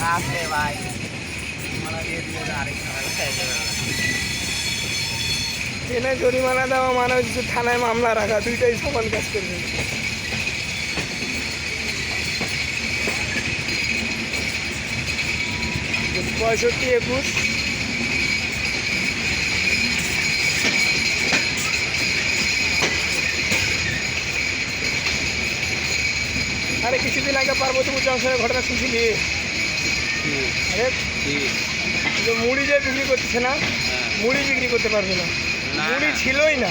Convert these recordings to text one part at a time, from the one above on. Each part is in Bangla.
ভাড়া আছে ভাই মানে দিয়ে দিলে তো আরেক ট্রেনে জরিমানা দেওয়া মানে হচ্ছে থানায় মামলা রাখা, দুইটাই সমান কাজ করবে। পঁয়ষট্টি একুশ। আরে কিছুদিন আগে পার্বতীপুর জংশনের ঘটনা শুনছিলি? আরে যে মুড়ি যে বিক্রি করতেছে না মুড়ি বিক্রি করতে পারবে না। মুড়ি ছিলই না।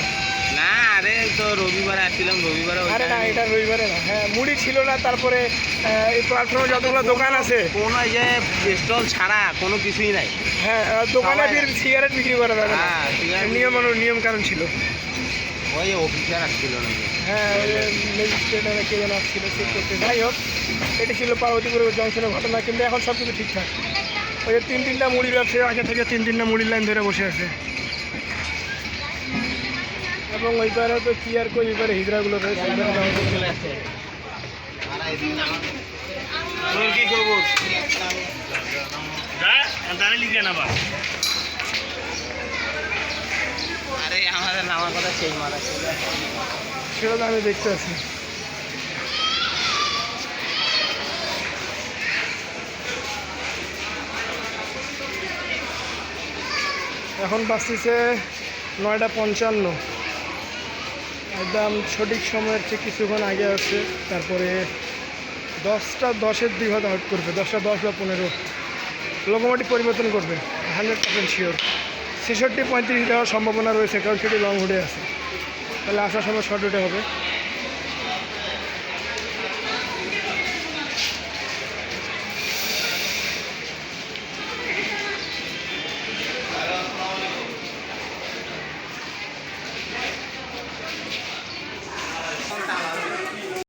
না আরে তো রবিবারে আসছিলাম রবিবারে আরে না এটা রবিবারে না। হ্যাঁ মুড়ি ছিল না তারপরে এই প্ল্যাটফর্মে যতগুলো দোকান আছে। কোনো যে স্টল ছাড়া কোনো কিছুই নাই। হ্যাঁ দোকানে সবাই- ফির সিগারেট বিক্রি করা যাবে না। হ্যাঁ, নিয়ম নিয়ম কারণ ছিল। ওই অফিসার আসছিল নাকি হ্যাঁ ম্যাজিস্ট্রেট কে যেন আসছিল চেক করতে। যাই হোক এটি ছিল পার্বতীপুর জংশনের ঘটনা কিন্তু এখন সব কিছু ঠিকঠাক। ওই যে তিন তিনটা মুড়ি ব্যবসায়ী আগে থেকে তিন তিনটা মুড়ির লাইন ধরে বসে আছে। এবং ওই পারে তো কি আর কই পারে হিজড়াগুলো রয়েছে ওই পারে যাওয়া যাবে না। সেটা তো আমি দেখতে আছি এখন বাঁচতেছে নয়টা পঞ্চান্ন। একদম সঠিক সময়ের চেয়ে কিছুক্ষণ আগে আছে, তারপরে দশটা দশের হয়তো আউট করবে, দশটা দশ বা পনেরো। লোকোমোটিভ পরিবর্তন করবে হান্ড্রেড পার্সেন্ট শিওর ছেষট্টি পঁয়ত্রিশ দেওয়ার সম্ভাবনা রয়েছে, কারণ সেটি লং হুডে আছে। তাহলে আসার সময় শর্ট রুটে হবে।